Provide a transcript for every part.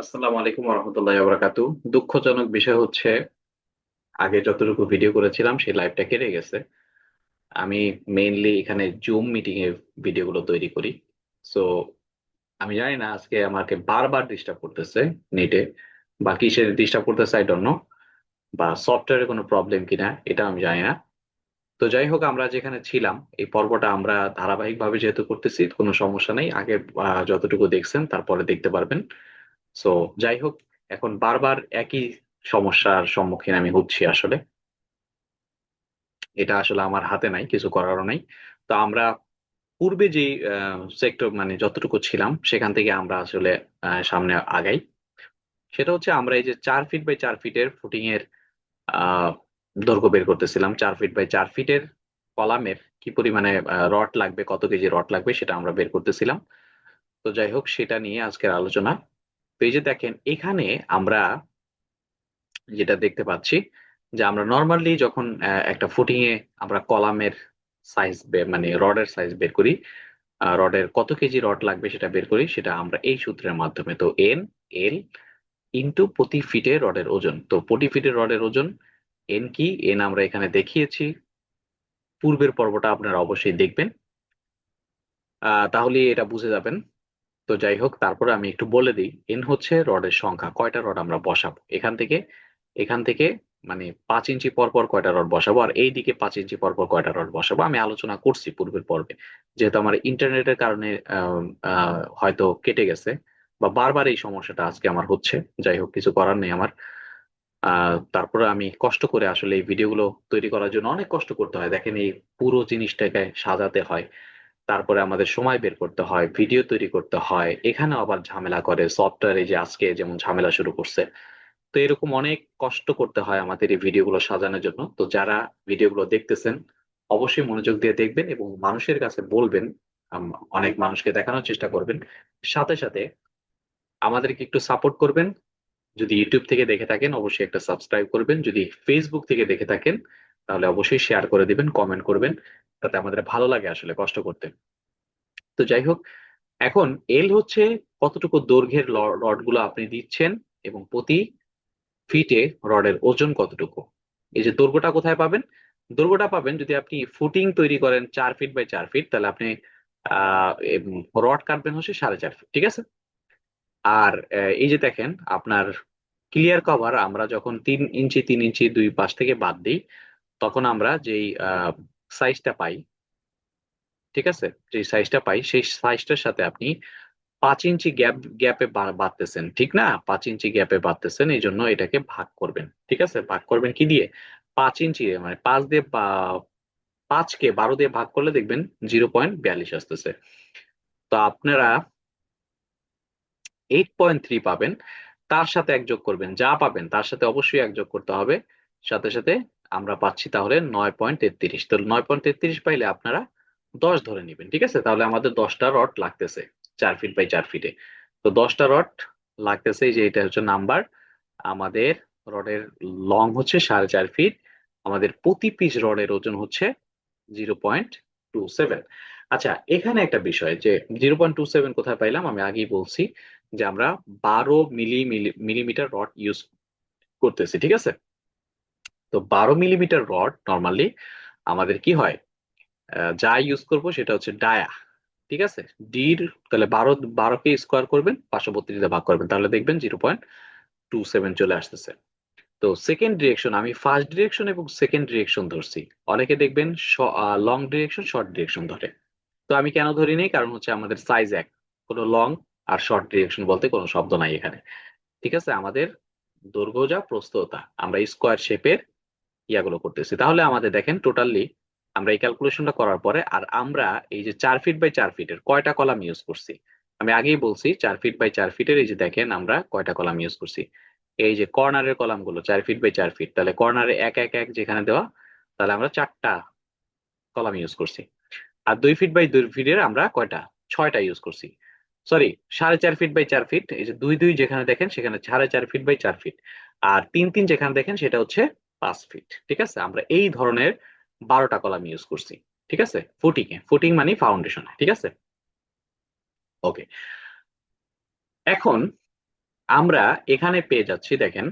আসসালামু আলাইকুম রহমতুল্লাহ বরাকাতু দুঃখজনক বিষয় হচ্ছে, আগে যতটুকু ভিডিও করেছিলাম, সেই লাইভটা কেটে গেছে। আমি মেইনলি এখানে জুম মিটিং এর ভিডিওগুলো তৈরি করি। সো আমি জানি না আজকে আমাকে বারবার ডিস্টার্ব করতেছে নেটে বা কিসের ডিস্টার্ব করতেছে আই ডোন্ট নো বা সফটওয়্যারের কোনো প্রবলেম কিনা, এটা আমি জানি না। তো যাই হোক, আমরা যেখানে ছিলাম, এই পর্বটা আমরা ধারাবাহিকভাবে যেহেতু করতেছি, কোনো সমস্যা নেই। আগে যতটুকু দেখছেন, তারপরে দেখতে পারবেন। সো যাই হোক এখন বারবার একই সমস্যার সম্মুখীন আমি হচ্ছি আসলে। এটা আসলে আমার হাতে নাই, কিছু করারও নাই। তো আমরা পূর্বে যে সেক্টর মানে যতটুকু ছিলাম, সেখান থেকে আমরা আসলে সামনে আগাই। সেটা হচ্ছে আমরা এই যে চার ফিট বাই চার ফিটের ফুটিং এর দৈর্ঘ্য বের করতেছিলাম। চার ফিট বাই চার ফিটের কলামের কি পরিমাণে রড লাগবে, কত কেজি রড লাগবে, সেটা আমরা বের করতেছিলাম। তো যাই হোক সেটা নিয়ে আজকের আলোচনা। যে দেখেন, এখানে আমরা যেটা দেখতে পাচ্ছি যে আমরা নর্মালি যখন একটা ফুটিং এ আমরা কলামের সাইজ মানে রডের সাইজ বের করি রডের কত কেজি রড লাগবে সেটা বের করি, সেটা আমরা এই সূত্রের মাধ্যমে, তো এন এল ইন্টু প্রতি ফিটে রডের ওজন। তো প্রতি ফিটের রডের ওজন এন কি? এন আমরা এখানে দেখিয়েছি। পূর্বের পর্বটা আপনারা অবশ্যই দেখবেন। তাহলে এটা বুঝে যাবেন। তো যাই হোক তারপরে আমি একটু বলে দিই এন হচ্ছে রডের সংখ্যা, কয়টা রড আমরা বসাবো? এখান থেকে এখান থেকে মানে পাঁচ ইঞ্চি পর পর কয়টা রড বসাবো, আর এই দিকে পাঁচ ইঞ্চি পর পর কয়টা রড বসাবো, আমি আলোচনা করছি পূর্বের পর্বে। যেহেতু আমার ইন্টারনেটের কারণে হয়তো কেটে গেছে, বা বারবার এই সমস্যাটা আজকে আমার হচ্ছে যাই হোক কিছু করার নেই আমার। তারপরে আমি কষ্ট করে আসলে এই ভিডিওগুলো তৈরি করার জন্য অনেক কষ্ট করতে হয়। দেখেন এই পুরো জিনিসটাকে সাজাতে হয়। তারপরে আমাদের সময় বের করতে হয়, ভিডিও তৈরি করতে হয় এখানে আবার ঝামেলা করে সফটওয়্যারে যে আজকে যেমন ঝামেলা শুরু করছে। তো এরকম অনেক কষ্ট করতে হয় আমাদের এই ভিডিওগুলো সাজানোর জন্য। তো যারা ভিডিওগুলো দেখতেছেন, অবশ্যই মনোযোগ দিয়ে দেখবেন এবং মানুষের কাছে বলবেন অনেক মানুষকে দেখানোর চেষ্টা করবেন। সাথে সাথে আমাদেরকে একটু সাপোর্ট করবেন। যদি ইউটিউব থেকে দেখে থাকেন, অবশ্যই একটা সাবস্ক্রাইব করবেন। যদি ফেসবুক থেকে দেখে থাকেন, তাহলে অবশ্যই শেয়ার করে দিবেন কমেন্ট করবেন। তাতে আমাদের ভালো লাগে আসলে কষ্ট করতে। তো যাই হোক, এখন এল হচ্ছে কতটুকু দৈর্ঘ্যের রডগুলো আপনি দিচ্ছেন এবং প্রতি ফিটে রডের ওজন কতটুকু? এই যে দৈর্ঘ্যটা কোথায় পাবেন? দৈর্ঘ্যটা পাবেন যদি আপনি ফুটিং তৈরি করেন চার ফিট বাই চার ফিট, তাহলে আপনি, আহ রড কাটবেন হচ্ছে সাড়ে চার ফিট, ঠিক আছে? আর এই যে দেখেন আপনার ক্লিয়ার কভার আমরা যখন তিন ইঞ্চি তিন ইঞ্চি দুই পাশ থেকে বাদ দিই, তখন আমরা যেই সাইজটা পাই, ঠিক আছে? যে সাইজটা পাই, সেই সাইজটার সাথে আপনি পাঁচ ইঞ্চি গ্যাপ গ্যাপে বাড়তেছেন, ঠিক না? পাঁচ ইঞ্চি গ্যাপে বাঁধতেছেন এই জন্য এটাকে ভাগ করবেন, ঠিক আছে? ভাগ করবেন কি দিয়ে? পাঁচ ইঞ্চি মানে পাঁচ দিয়ে পাঁচকে বারো দিয়ে ভাগ করলে দেখবেন জিরো পয়েন্ট বিয়াল্লিশ আসতেছে। তো আপনারা এইট পয়েন্ট থ্রি পাবেন, তার সাথে এক যোগ করবেন, যা পাবেন, তার সাথে অবশ্যই একযোগ করতে হবে, সাথে সাথে আমরা পাচ্ছি তাহলে নয় পয়েন্ট তেত্রিশ। তো নয় পয়েন্ট তেত্রিশ পাইলে আপনারা দশ ধরে নেবেন, ঠিক আছে? তাহলে আমাদের দশটা রড লাগতেছে চার ফিট বাই চার ফিটে তো দশটা রড লাগতেছে যে এটা হচ্ছে নাম্বার। আমাদের রডের লং হচ্ছে সাড়ে চার ফিট আমাদের প্রতি পিস রডের ওজন হচ্ছে জিরো পয়েন্ট টু সেভেন আচ্ছা এখানে একটা বিষয় যে জিরো পয়েন্ট টু সেভেন কোথায় পাইলাম? আমি আগেই বলছি যে আমরা বারো মিলি মিলিমিটার রড ইউজ করতেছি, ঠিক আছে? তো বারো মিলিমিটার রড নর্মালি আমাদের কি হয়? যা ইউজ করব সেটা হচ্ছে ডায়া, ঠিক আছে? ডির তাহলে বারো বারোকে স্কোয়ার করবেন, পাঁচশো বত্রিশ ভাগ করবেন, তাহলে দেখবেন জিরো পয়েন্ট টু সেভেন চলে আসতেছে। তো সেকেন্ড ডিরেকশন আমি ফার্স্ট ডিরেকশন এবং সেকেন্ড ডিরেকশন ধরছি। অনেকে দেখবেন লং ডিরেকশন শর্ট ডিরেকশন ধরে। তো আমি কেন ধরি নেই? কারণ হচ্ছে আমাদের সাইজ এক, কোনো লং আর শর্ট ডিরেকশন বলতে কোনো শব্দ নাই এখানে। ঠিক আছে? আমাদের দৈর্ঘ্য যা, প্রস্থতা, আমরা স্কোয়ার শেপের ইয়াগুলো করতেছি। তাহলে আমাদের দেখেন টোটালি আমরা এই ক্যালকুলেশনটা করার পরে আর আমরা এই যে চার ফিট বাই চার ফিটের কয়টা কলাম ইউজ করছি? আমি আগেই বলছি চার ফিট বাই চার ফিটের এই যে দেখেন আমরা কয়টা কলাম ইউজ করছি। এই যে কর্নারের কলামগুলো চার ফিট বাই চার ফিট তাহলে কর্নারে এক এক এক যেখানে দেওয়া, তাহলে আমরা চারটা কলাম ইউজ করছি। আর দুই ফিট বাই দুই ফিটের আমরা কয়টা? ছয়টা ইউজ করছি। সরি সাড়ে চার ফিট বাই চার ফিট এই যে দুই দুই যেখানে দেখেন সেখানে সাড়ে চার ফিট বাই চার ফিট আর তিন তিন যেখানে দেখেন সেটা হচ্ছে পাঁচ ফিট ঠিক আছে? আমরা এই ধরনের বারোটা কলাম ইউজ করছি, ঠিক আছে? ফুটিং এ ফুটিং মানে ফাউন্ডেশন ঠিক আছে? ওকে এখন আমরা এখানে পেয়ে যাচ্ছি, দেখেন,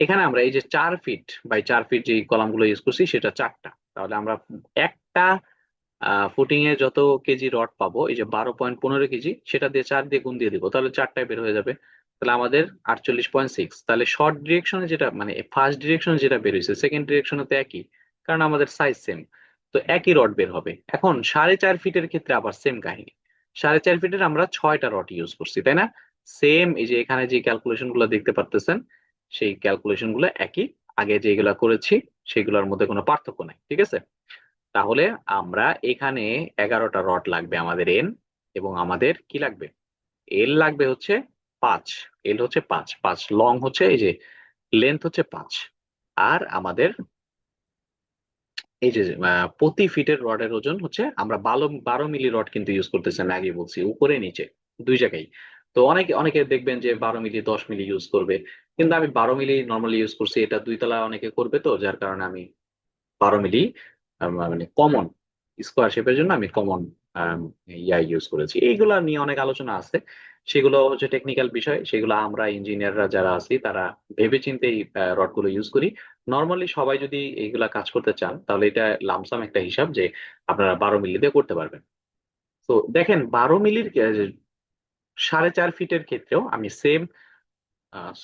এখানে আমরা এই যে চার ফিট বাই চার ফিট যে কলামগুলো ইউজ করছি, সেটা চারটা। তাহলে আমরা একটা ফুটিং এ যত কেজি রড পাবো, এই যে বারো পয়েন্ট পনেরো কেজি, সেটা দিয়ে চার দিয়ে গুণ দিয়ে দিব, তাহলে চারটায় বের হয়ে যাবে তাহলে আমাদের আটচল্লিশ পয়েন্ট সিক্স তাহলে শর্ট ডিরেকশনে যেটা মানে ফার্স্ট ডিরেকশনে যেটা বের হয়েছে সেকেন্ড ডিরেকশনে তো একই, কারণ আমাদের সাইজ সেম তো একই রড বের হবে। এখন সাড়ে চার ফিটের ক্ষেত্রে আবার সেম কাহিনী। সাড়ে চার ফিটের আমরা ছয়টা রড ইউজ করছি, তাই না? সেম এই যে এখানে যে ক্যালকুলেশনগুলো দেখতে পারতেছেন, সেই ক্যালকুলেশনগুলো একই। আগে যেগুলা করেছি, সেগুলোর মধ্যে কোনো পার্থক্য নাই, ঠিক আছে? তাহলে আমরা এখানে এগারোটা রড লাগবে আমাদের এন এবং আমাদের কি লাগবে? এল লাগবে হচ্ছে পাঁচ এল হচ্ছে পাঁচ পাঁচ লং হচ্ছে এই যে লেন্থ হচ্ছে পাঁচ। আর আমাদের এই যে প্রতি ফিটের রডের ওজন হচ্ছে, আমরা বারো বারো মিলি রড কিন্তু ইউজ করতেছি, আমি আগে বলছি, উপরে, নিচে, দুই জায়গায়। তো অনেকে অনেকে দেখবেন যে বারো মিলি, দশ মিলি ইউজ করবে, কিন্তু আমি বারো মিলি নর্মালি ইউজ করছি, এটা দুই তলা অনেকে করবে তো, যার কারণে আমি বারো মিলি মানে কমন স্কোয়ার শেপের জন্য আমি কমন ইয়া ইউজ করেছি। এইগুলা নিয়ে অনেক আলোচনা আছে। সেগুলো হচ্ছে টেকনিক্যাল বিষয়, সেগুলো আমরা ইঞ্জিনিয়াররা যারা আছি, তারা ভেবেচিন্তে এই রডগুলো ইউজ করি। নর্মালি সবাই যদি এইগুলা কাজ করতে চান, তাহলে এটা লামসাম একটা হিসাব যে আপনারা বারো মিলি দিয়ে করতে পারবেন। তো দেখেন, বারো মিলির সাড়ে চার ফিটের ক্ষেত্রেও আমি সেম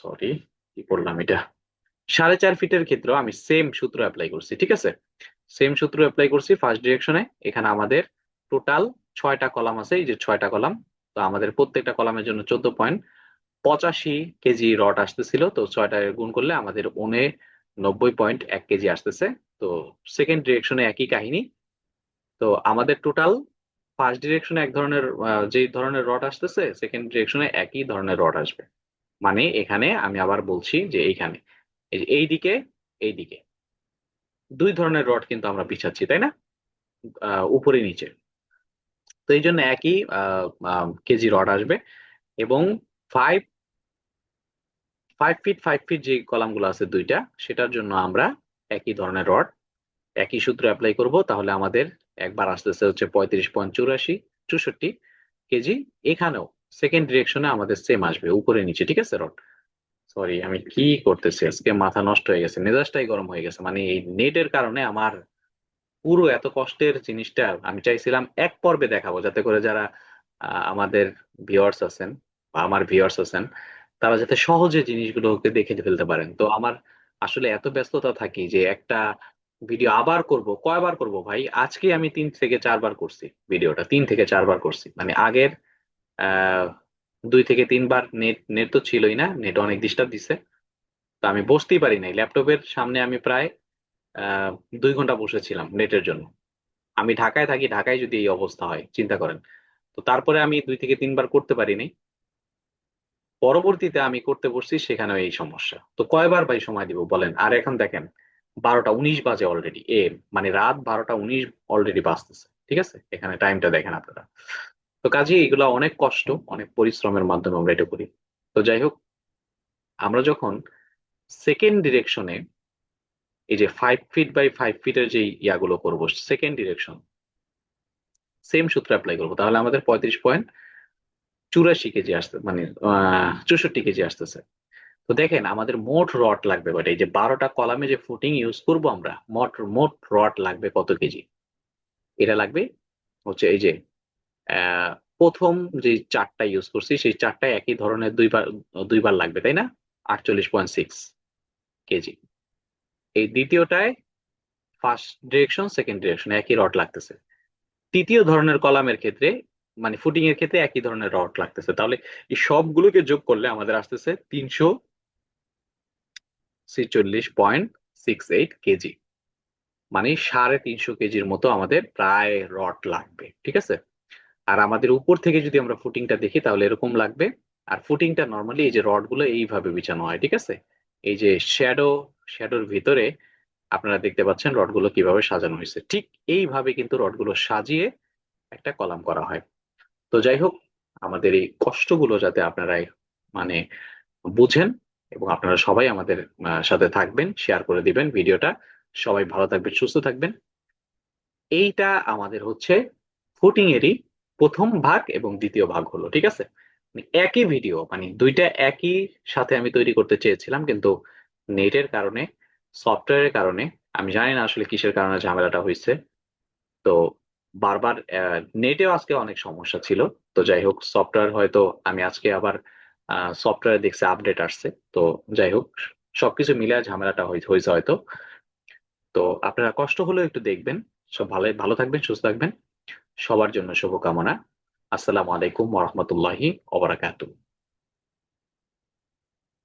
সরি কি করলাম এটা? সাড়ে চার ফিটের ক্ষেত্রেও আমি সেম সূত্র অ্যাপ্লাই করছি, ঠিক আছে? সেম সূত্র অ্যাপ্লাই করছি ফার্স্ট ডিরেকশনে এখানে আমাদের টোটাল ছয়টা কলাম আছে, এই যে ছয়টা কলাম তো আমাদের প্রত্যেকটা কলামের জন্য চোদ্দ পয়েন্ট। পঁচাশি কেজি রড আসতেছিল, তো ছয়টা গুণ করলে আমাদের ওনে নব্বই পয়েন্ট এক কেজি আসতেছে। তো সেকেন্ড ডিরেকশনে একই কাহিনী। তো আমাদের টোটাল ফার্স্ট ডিরেকশনে এক ধরনের যে ধরনের রড আসতেছে সেকেন্ড ডিরেকশনে একই ধরনের রড আসবে। মানে এখানে আমি আবার বলছি যে এইখানে। এই দিকে এই দিকে দুই ধরনের রড কিন্তু আমরা বিছাচ্ছি, তাই না? উপরে, নিচে। তো এই জন্য একই কেজি রড আসবে এবং five five feet five feet যে কলামগুলো আছে দুইটা, সেটার জন্য আমরা একই ধরনের রড, একই সূত্র অ্যাপ্লাই করব। তাহলে আমাদের একবার আসতেছে হচ্ছে পঁয়ত্রিশ পয়েন্ট চুরাশি, চৌষট্টি কেজি। এখানেও সেকেন্ড ডিরেকশনে আমাদের সেম আসবে, উপরে নিচে, ঠিক আছে রড? সরি আমি কি করতেছি? আজকে মাথা নষ্ট হয়ে গেছে, মেজাজটাই গরম হয়ে গেছে। মানে এই নেটের কারণে আমার পুরো এত কষ্টের জিনিসটা আমি চাইছিলাম এক পর্বে দেখাবো, যাতে করে যারা আমাদের ভিউয়ার্স আছেন বা আমার ভিউয়ার্স আছেন, তারা যাতে সহজে জিনিসগুলোকে দেখে ফেলতে পারেন। তো আমার আসলে এত ব্যস্ততা থাকি যে একটা ভিডিও আবার করব, কয়বার করব ভাই? আজকে আমি তিন থেকে চারবার করছি ভিডিওটা তিন থেকে চারবার করছি। মানে আগের দুই থেকে তিনবার নেট নেট তো ছিলই না নেট অনেক ডিস্টার্ব দিছে। তো আমি বসতেই পারি নাই। ল্যাপটপের সামনে আমি প্রায় দুই ঘণ্টা বসেছিলাম নেটের জন্য। আমি ঢাকায় থাকি, ঢাকায় যদি এই অবস্থা হয়, চিন্তা করেন। তো তারপরে আমি দুই থেকে তিনবার করতে পারিনি। পরবর্তীতে আমি করতে বসছি সেখানেও এই সমস্যা। তো কয়বার ভাই সময় দিব বলেন? আর এখন দেখেন, বারোটা উনিশ বাজে অলরেডি এ মানে রাত বারোটা উনিশ অলরেডি বাজতেছে, ঠিক আছে? এখানে টাইমটা দেখেন আপনারা। তো কাজে এগুলো অনেক কষ্ট, অনেক পরিশ্রমের মাধ্যমে আমরা এটা করি। তো যাই হোক, আমরা যখন সেকেন্ড ডিরেকশনে এই যে ফাইভ ফিট বাই ফাইভ ফিটের যে ইয়াগুলো করব সেকেন্ড ডিরেকশন সেম সূত্র অ্যাপ্লাই করব। তাহলে আমাদের পঁয়ত্রিশ পয়েন্ট চুরাশি কেজি আসতে মানে চৌষট্টি কেজি আসতেছে। তো দেখেন, আমাদের মোট রড লাগবে বাট এই যে বারোটা কলামে যে ফুটিং ইউজ করব আমরা, মোট মোট রড লাগবে কত কেজি? এটা লাগবে হচ্ছে এই যে প্রথম যে চারটা ইউজ করছি, সেই চারটা একই ধরনের দুইবার দুইবার লাগবে, তাই না? আটচল্লিশ পয়েন্ট সিক্স কেজি। এই দ্বিতীয়টায় ফার্স্ট ডিরেকশন সেকেন্ড ডিরেকশন একই রড লাগতেছে। তৃতীয় ধরনের কলামের ক্ষেত্রে মানে ফুটিং এর ক্ষেত্রে একই ধরনের রড লাগতেছে। তাহলে এই সবগুলোকে যোগ করলে আমাদের আসতেছে তিনশো ছেচল্লিশ পয়েন্ট সিক্স এইট কেজি মানে সাড়ে তিনশো কেজির মতো আমাদের প্রায় রড লাগবে, ঠিক আছে? আর আমাদের উপর থেকে যদি আমরা ফুটিংটা দেখি, তাহলে এরকম লাগবে। আর ফুটিংটা নর্মালি এই যে রডগুলো এইভাবে বিছানো হয়, ঠিক আছে? এই যে শ্যাডো শ্যাডোর ভিতরে আপনারা দেখতে পাচ্ছেন রডগুলো কীভাবে সাজানো হয়েছে। ঠিক এইভাবে কিন্তু রডগুলো সাজিয়ে একটা কলাম করা হয়। তো যাই হোক, আমাদের এই কষ্টগুলো যাতে আপনারা মানে বুঝেন এবং আপনারা সবাই আমাদের সাথে থাকবেন শেয়ার করে দিবেন ভিডিওটা। সবাই ভালো থাকবেন, সুস্থ থাকবেন। এইটা আমাদের হচ্ছে ফুটিং এরই প্রথম ভাগ এবং দ্বিতীয় ভাগ হলো, ঠিক আছে? একই ভিডিও মানে দুইটা একই সাথে আমি তৈরি করতে চেয়েছিলাম, কিন্তু নেটের কারণে, সফটওয়্যারের কারণে, আমি জানি না আসলে কিসের কারণে ঝামেলাটা হয়েছে। তো বারবার নেটেও আজকে অনেক সমস্যা ছিল। তো যাই হোক, সফটওয়্যার হয়তো আমি আজকে আবার সফটওয়্যার দেখছি আপডেট আসছে। তো যাই হোক, সবকিছু মিলে ঝামেলাটা হয়েছে হয়তো। তো আপনারা কষ্ট হলেও একটু দেখবেন। সব ভালো ভালো থাকবেন, সুস্থ থাকবেন। সবার জন্য শুভকামনা। আসসালামু আলাইকুম ওরহমতুল্লাহি ওবরাকাতুহ